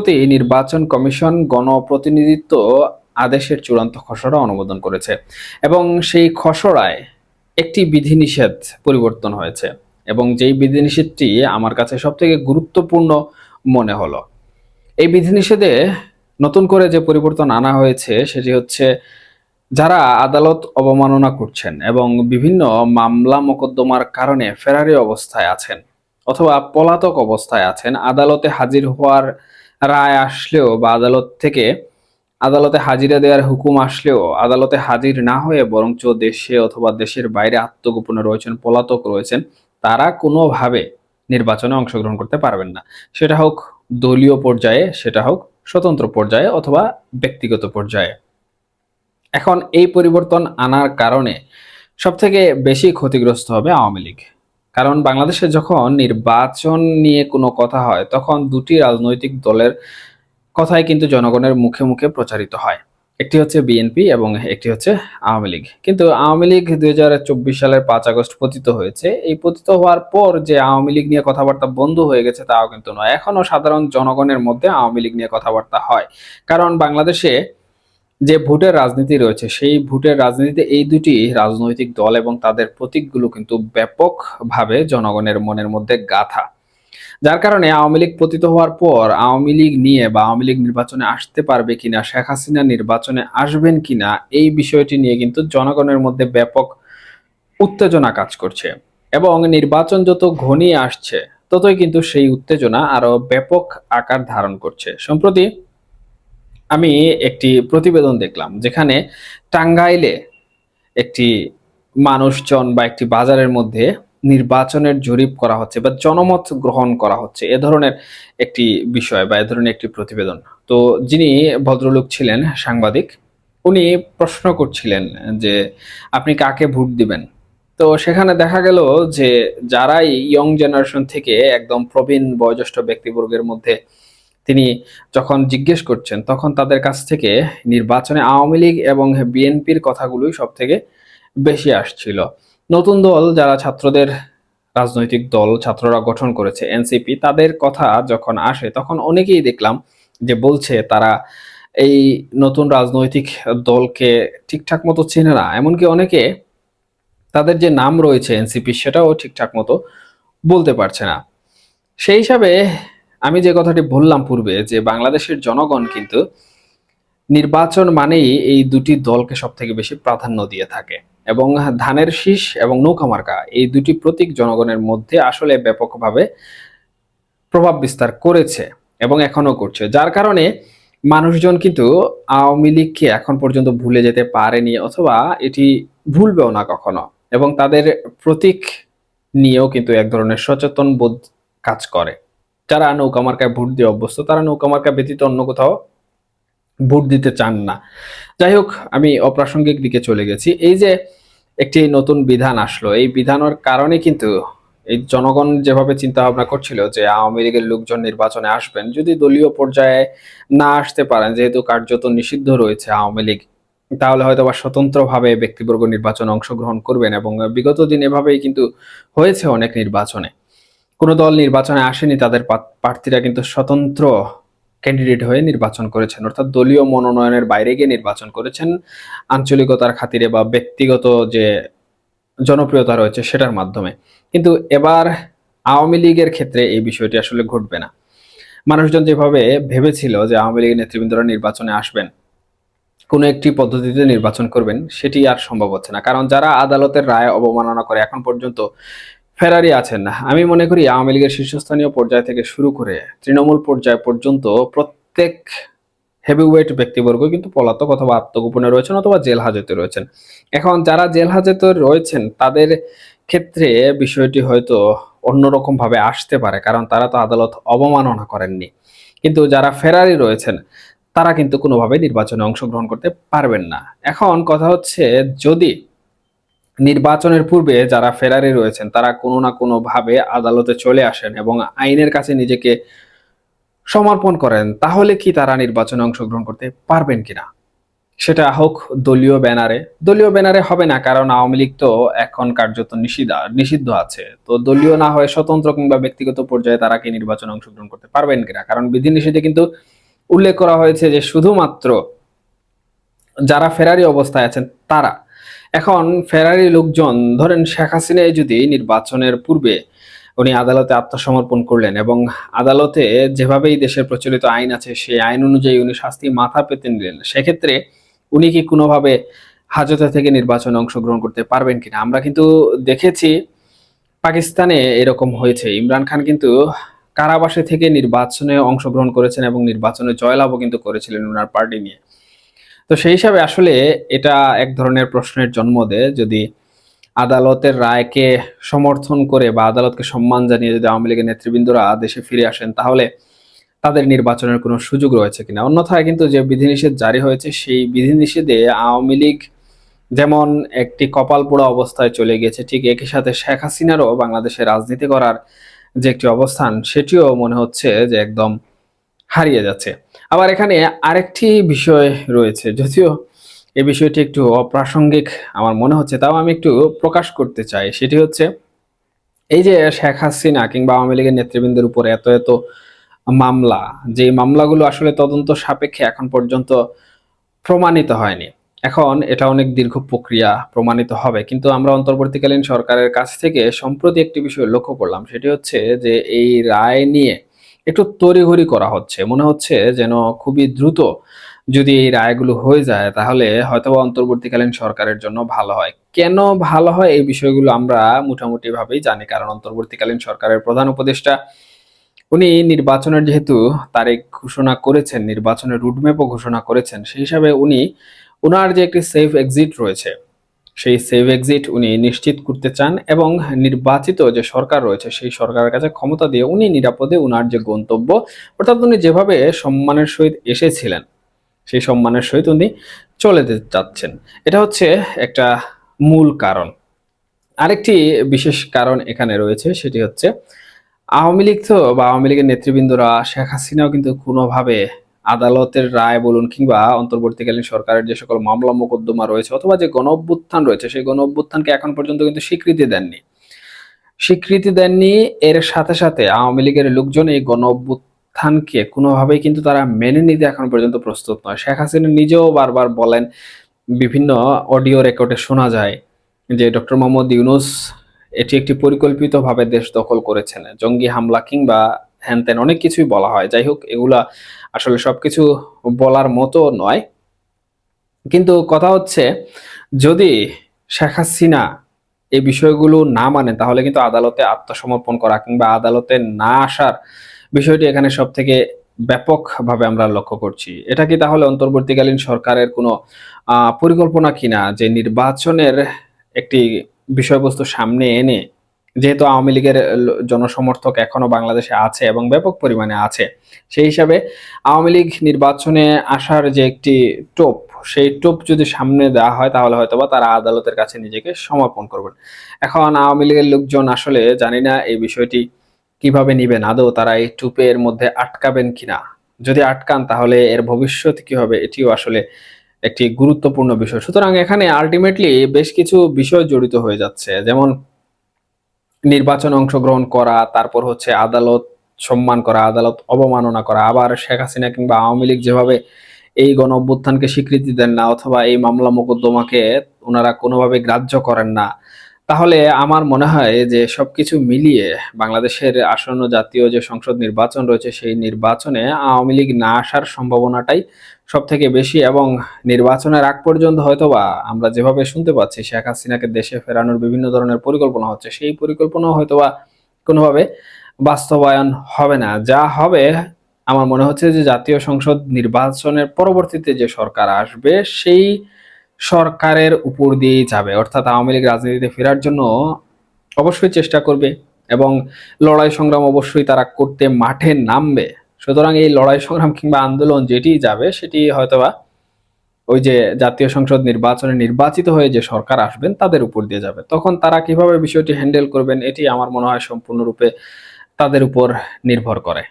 সম্প্রতি নির্বাচন কমিশন গণপ্রতিনিধিত্ব আদেশের চূড়ান্ত খসড়া অনুমোদন করেছে এবং সেই খসড়ায় একটি বিধিনিষেধ পরিবর্তন হয়েছে এবং যেই বিধিনিষেধটি আমার কাছে সবথেকে গুরুত্বপূর্ণ মনে হলো। এই বিধিনিষেধে নতুন করে যে পরিবর্তন আনা হয়েছে সেটি হচ্ছে যারা আদালত অবমাননা করছেন এবং বিভিন্ন মামলা মোকদ্দমার কারণে ফেরারি অবস্থায় আছেন অথবা পলাতক অবস্থায় আছেন, আদালতে হাজির হওয়ার রায় আসলেও বা আদালত থেকে আদালতে হাজিরা দেওয়ার হুকুম আসলেও আদালতে হাজির না হয়ে বরঞ্চ দেশে অথবা দেশের বাইরে আত্মগোপনে রয়েছেন, পলাতক রয়েছেন, তারা কোনোভাবে নির্বাচনে অংশগ্রহণ করতে পারবেন না। সেটা হোক দলীয় পর্যায়ে, সেটা হোক স্বতন্ত্র পর্যায়ে অথবা ব্যক্তিগত পর্যায়ে। এখন এই পরিবর্তন আনার কারণে সবথেকে বেশি ক্ষতিগ্রস্ত হবে আওয়ামী লীগ। কারণ বাংলাদেশে যখন নির্বাচন নিয়ে কোনো কথা হয়, তখন দুটি রাজনৈতিক দলের কথাই কিন্তু জনগণের মুখে মুখে প্রচারিত হয়। একটি হচ্ছে বিএনপি এবং একটি হচ্ছে আওয়ামী লীগ। কিন্তু আওয়ামী লীগ দুই হাজার চব্বিশ সালের পাঁচ আগস্ট পতিত হয়েছে। এই পতিত হওয়ার পর যে আওয়ামী লীগ নিয়ে কথাবার্তা বন্ধ হয়ে গেছে তাও কিন্তু নয়। এখনও সাধারণ জনগণের মধ্যে আওয়ামী লীগ নিয়ে কথাবার্তা হয়। কারণ বাংলাদেশে যে ভোটের রাজনীতি রয়েছে, সেই ভোটের রাজনীতিতে এই দুটি রাজনৈতিক দল এবং তাদের প্রতীকগুলো কিন্তু ব্যাপকভাবে জনগণের মনের মধ্যে গাথা। যার কারণে আওয়ামী লীগ পতিত হওয়ার পর আওয়ামী লীগ নিয়ে বা আওয়ামী লীগ নির্বাচনে আসতে পারবে কিনা, শেখ হাসিনা নির্বাচনে আসবেন কিনা, এই বিষয়টি নিয়ে কিন্তু জনগণের মধ্যে ব্যাপক উত্তেজনা কাজ করছে এবং নির্বাচন যত ঘনিয়ে আসছে, ততই কিন্তু সেই উত্তেজনা আরও ব্যাপক আকার ধারণ করছে। সম্প্রতি আমি একটি প্রতিবেদন দেখলাম যেখানে টাঙ্গাইলে একটি মানুষজন বা একটি বাজারের মধ্যে নির্বাচনের জরিপ করা হচ্ছে বা জনমত গ্রহণ করা হচ্ছে। এ ধরনের একটি বিষয় বা এ ধরনের একটি প্রতিবেদন। তো যিনি ভদ্রলোক ছিলেন, সাংবাদিক, উনি প্রশ্ন করছিলেন যে, আপনি কাকে ভোট দিবেন? তো সেখানে দেখা গেল যে, যারাই ইয়ং জেনারেশন থেকে একদম প্রবীণ বয়োজ্যেষ্ঠ ব্যক্তিবর্গের মধ্যে তিনি যখন জিজ্ঞেস করছেন, তখন তাদের কাছ থেকে নির্বাচনে আওয়ামী লীগ এবং বিএনপির কথাগুলোই সব থেকে বেশি আসছিল। নতুন দল যারা ছাত্রদের রাজনৈতিক দল, ছাত্ররা গঠন করেছে, এনসিপি, তাদের কথা যখন আসে, তখন অনেকেই দেখলাম যে বলছে তারা এই নতুন রাজনৈতিক দলকে ঠিকঠাক মতো চেনে না। এমনকি অনেকে তাদের যে নাম রয়েছে এনসিপি, সেটাও ঠিকঠাক মতো বলতে পারছে না। সেই হিসাবে আমি যে কথাটি বললাম পূর্বে যে বাংলাদেশের জনগণ কিন্তু নির্বাচন মানেই এই দুটি দলকে সব থেকে বেশি প্রাধান্য দিয়ে থাকে। এবং ধানের শীষ এবং নৌকামার্কা এই দুটি প্রতীক জনগণের মধ্যে আসলে ব্যাপকভাবে প্রভাব বিস্তার করেছে এবং এখনও করছে। যার কারণে মানুষজন কিন্তু আওয়ামী লীগকে এখন পর্যন্ত ভুলে যেতে পারেনি অথবা এটি ভুলবেও না কখনো এবং তাদের প্রতীক নিয়েও কিন্তু এক ধরনের সচেতন বোধ কাজ করে। যারা নৌকা মার্কায় ভোট দিয়ে অভ্যস্ত, তারা নৌকা মার্কা ব্যতীত অন্য কোথাও ভোট দিতে চান না। যাই হোক, আমি অপ্রাসঙ্গিক দিকে চলে গেছি। এই যে একটি নতুন বিধান আসলো, এই বিধানের কারণে কিন্তু এই জনগণ যেভাবে চিন্তা ভাবনা করছিল যে আওয়ামী লীগের লোকজন নির্বাচনে আসবেন, যদি দলীয় পর্যায়ে না আসতে পারেন, যেহেতু কার্যত নিষিদ্ধ রয়েছে আওয়ামী লীগ, তাহলে হয়তো বা স্বতন্ত্রভাবে ব্যক্তিবর্গ নির্বাচনে অংশগ্রহণ করবেন এবং বিগত দিন এভাবেই কিন্তু হয়েছে অনেক নির্বাচনে। কোনো দল নির্বাচনে আসেনি, তাদের প্রার্থীরা কিন্তু স্বতন্ত্র ক্যান্ডিডেট হয়ে নির্বাচন করেছেন। অর্থাৎ দলীয় মনোনয়নের বাইরে গিয়ে নির্বাচন করেছেন। আঞ্চলিকতার খাতিরে বা ব্যক্তিগত যে জনপ্রিয়তা রয়েছে সেটার মাধ্যমে। কিন্তু এবার আওয়ামী লীগের ক্ষেত্রে এই বিষয়টি আসলে ঘটবে না। মানুষজন যেভাবে ভেবেছিল যে আওয়ামী লীগের নেতৃবৃন্দরা নির্বাচনে আসবেন, কোনো একটি পদ্ধতিতে নির্বাচন করবেন, সেটি আর সম্ভব হচ্ছে না। কারণ যারা আদালতের রায় অবমাননা করে এখন পর্যন্ত ফেরারি আছেন। না আমি মনে করি আওয়ামী লীগের শীর্ষস্থানীয় পর্যায় থেকে শুরু করে তৃণমূল পর্যায় পর্যন্ত প্রত্যেক হেভিওয়েট ব্যক্তিবর্গ কিন্তু পলাতক অথবা আত্মগোপনে রয়েছেন অথবা জেল হাজতে রয়েছেন। এখন যারা জেল হাজতে রয়েছেন, তাদের ক্ষেত্রে বিষয়টি হয়তো অন্যরকম ভাবে আসতে পারে, কারণ তারা তো আদালত অবমাননা করেননি। কিন্তু যারা ফেরারি রয়েছেন, তারা কিন্তু কোনোভাবে নির্বাচনে অংশগ্রহণ করতে পারবেন না। এখন কথা হচ্ছে যদি নির্বাচনের পূর্বে যারা ফেরারি রয়েছেন, তারা কোনো না কোনো ভাবে আদালতে চলে আসেন এবং আইনের কাছে নিজেকে সমর্পণ করেন। তাহলে কি তারা নির্বাচনে অংশগ্রহণ করতে পারবেন কিনা? সেটা হোক দলীয় ব্যানারে। দলীয় ব্যানারে হবে না, কারণ আওয়ামী লীগ তো এখন কার্যত নিষিদ্ধ নিষিদ্ধ আছে। তো দলীয় না হয়ে স্বতন্ত্র কিংবা ব্যক্তিগত পর্যায়ে তারা কি নির্বাচনে অংশগ্রহণ করতে পারবেন কিনা? কারণ বিধিনিষেধে কিন্তু উল্লেখ করা হয়েছে যে শুধুমাত্র যারা ফেরারি অবস্থায় আছেন, তারা এখন ফেরারি লোকজন, ধরেন শেখ হাসিনাই যদি নির্বাচনের পূর্বে উনি আদালতে আত্মসমর্পণ করলেন এবং আদালতে যেভাবেই দেশের প্রচলিত আইন আছে, সেই আইন অনুযায়ী উনি শাস্তি মাথা পেতে নিলেন, সেক্ষেত্রে উনি কি কোনোভাবে হাজতে থেকে নির্বাচনে অংশগ্রহণ করতে পারবেন কিনা? আমরা কিন্তু দেখেছি পাকিস্তানে এরকম হয়েছে। ইমরান খান কিন্তু কারাবাসে থেকে নির্বাচনে অংশগ্রহণ করেছেন এবং নির্বাচনে জয়লাভও কিন্তু করেছিলেন ওনার পার্টি নিয়ে। তো সেই হিসাবে আসলে এটা এক ধরনের প্রশ্নের জন্ম দেয়। যদি আদালতের রায়কে সমর্থন করে বা আদালতকে সম্মান জানিয়ে যদি আওয়ামী লীগের নেতৃবৃন্দরা দেশে ফিরে আসেন, তাহলে তাদের নির্বাচনের কোনো সুযোগ রয়েছে কিনা? অন্যথায় কিন্তু যে বিধিনিষেধ জারি হয়েছে, সেই বিধিনিষেধে আওয়ামী লীগ যেমন একটি কপাল পোড়া অবস্থায় চলে গেছে, ঠিক একই সাথে শেখ হাসিনারও বাংলাদেশে রাজনীতি করার যে একটি অবস্থান, সেটিও মনে হচ্ছে যে একদম হারিয়ে যাচ্ছে। আবার এখানে আরেকটি বিষয় রয়েছে, যদিও এই বিষয়টি একটু অপ্রাসঙ্গিক আমার মনে হচ্ছে, তাও আমি একটু প্রকাশ করতে চাই। সেটি হচ্ছে, এই যে শেখ হাসিনা কিংবা আওয়ামী লীগের নেতৃবৃন্দের উপরে এত এত মামলা যে মামলাগুলো আসলে তদন্ত সাপেক্ষে এখন পর্যন্ত প্রমাণিত হয়নি। এখন এটা অনেক দীর্ঘ প্রক্রিয়া, প্রমাণিত হবে। কিন্তু আমরা অন্তর্বর্তীকালীন সরকারের কাছ থেকে সম্প্রতি একটি বিষয় লক্ষ্য করলাম, সেটি হচ্ছে যে এই রায় নিয়ে একটু তড়িঘড়ি করা হচ্ছে। মনে হচ্ছে যেন খুবই দ্রুত যদি এই রায়গুলো হয়ে যায়, তাহলে হয়তো অন্তর্বর্তীকালীন সরকারের জন্য ভালো হয়। কেন ভালো হয় এই বিষয়গুলো আমরা মোটামুটি ভাবেই জানি, কারণ অন্তর্বর্তীকালীন সরকারের প্রধান উপদেষ্টা, উনি নির্বাচনের যেহেতু তারিখ ঘোষণা করেছেন, নির্বাচনের রুটম্যাপও ঘোষণা করেছেন, সেই হিসাবে উনি ওনার যে একটি সেফ এক্সিট রয়েছে সেই সেভ এক্সিট উনি নিশ্চিত করতে চান এবং নির্বাচিত যে সরকার রয়েছে, সেই সরকারের কাছে ক্ষমতা দিয়ে উনি নিরাপদে উনার যে গন্তব্য, অর্থাৎ উনি যেভাবে সম্মানের সহিত এসেছিলেন, সেই সম্মানের সহিত উনি চলে যাচ্ছেন। এটা হচ্ছে একটা মূল কারণ। আরেকটি বিশেষ কারণ এখানে রয়েছে, সেটি হচ্ছে আওয়ামী লীগ তো বা আওয়ামী লীগের নেতৃবৃন্দরা শেখ হাসিনাও কিন্তু কোনোভাবে আদালতের রায় বলুন কিংবা অন্তর্বর্তীকালীন সরকারের যে সকল মামলা মোকদ্দমা রয়েছে অথবা যে গণ অভ্যুত্থান রয়েছে, সেই গণ অভ্যুত্থানকে এখন পর্যন্ত কিন্তু স্বীকৃতি দেননি। স্বীকৃতি দেননি, এর সাথে সাথে আওয়ামী লীগের লোকজন এই গণ অভ্যুত্থানকে কোনোভাবেই কিন্তু তারা মেনে নিতে এখন পর্যন্ত প্রস্তুত নয়। শেখ হাসিনা নিজেও বারবার বলেন, বিভিন্ন অডিও রেকর্ডে শোনা যায় যে ডক্টর মোহাম্মদ ইউনুস এটি একটি পরিকল্পিতভাবে দেশ দখল করেছেন। জঙ্গি হামলা কিংবা হ্যান ত্যান অনেক কিছুই বলা হয়। যাই হোক, এগুলা আসলে সবকিছু বলার মতো নয়। কিন্তু কথা হচ্ছে, যদি শেখ হাসিনা এই বিষয়গুলো না মানে তাহলে কিন্তু আদালতে আত্মসমর্পণ করা কিংবা আদালতে না আসার বিষয়টি এখানে সব থেকে ব্যাপকভাবে আমরা লক্ষ্য করছি। এটা কি তাহলে অন্তর্বর্তীকালীন সরকারের কোনো পরিকল্পনা কিনা যে নির্বাচনের একটি বিষয়বস্তু সামনে এনে যেহেতু আওয়ামী লীগের জনসমর্থক এখনও বাংলাদেশে আছে এবং ব্যাপক পরিমাণে আছে, সেই হিসাবে আওয়ামী লীগ নির্বাচনে আসার যে একটি টোপ, সেই টোপ যদি সামনে দেওয়া হয়, তাহলে হয়তোবা তারা আদালতের কাছে নিজেকে সমর্পণ করবেন। এখন আওয়ামী লীগের লোকজন আসলে জানি না এই বিষয়টি কীভাবে নিবেন। আদৌ তারা এই টুপের মধ্যে আটকাবেন কিনা? যদি আটকান, তাহলে এর ভবিষ্যৎ কি হবে? এটিও আসলে একটি গুরুত্বপূর্ণ বিষয়। সুতরাং এখানে আলটিমেটলি বেশ কিছু বিষয় জড়িত হয়ে যাচ্ছে। যেমন নির্বাচনে অংশগ্রহণ করা, তারপর হচ্ছে আদালত সম্মান করা, আদালত অবমাননা করা, আবার শেখ হাসিনা কিংবা আওয়ামী লীগ যেভাবে এই গণ অভ্যুত্থানকে স্বীকৃতি দেন না অথবা এই মামলা মোকদ্দমাকে ওনারা কোনোভাবে গ্রাহ্য করেন না তাহলে আমার মনে হয় যে সবকিছু মিলিয়ে বাংলাদেশের আসন্ন জাতীয় যে সংসদ নির্বাচন রয়েছে, সেই নির্বাচনে আওয়ামী লীগ না আসার সম্ভাবনাটাই সব থেকে বেশি এবং নির্বাচনের আগ পর্যন্ত হয়তোবা আমরা যেভাবে শুনতে পাচ্ছি, শেখ হাসিনাকে দেশে ফেরানোর বিভিন্ন ধরনের পরিকল্পনা হচ্ছে, সেই পরিকল্পনা হয়তোবা কোনোভাবে বাস্তবায়ন হবে না। যা হবে, আমার মনে হচ্ছে যে জাতীয় সংসদ নির্বাচনের পরবর্তীতে যে সরকার আসবে, সেই সরকারের উপর দিয়েই যাবে। অর্থাৎ আওয়ামী লীগ রাজনীতিতে ফেরার জন্য অবশ্যই চেষ্টা করবে এবং লড়াই সংগ্রাম অবশ্যই তারা করতে মাঠে নামবে। সুতরাং এই লড়াই সংগ্রাম কিংবা আন্দোলন যেটি যাবে, সেটি হয়তোবা ওই যে জাতীয় সংসদ নির্বাচনে নির্বাচিত হয়ে যে সরকার আসবেন, তাদের উপর দিয়ে যাবে। তখন তারা কীভাবে বিষয়টি হ্যান্ডেল করবেন, এটি আমার মনে হয় সম্পূর্ণরূপে তাদের উপর নির্ভর করে।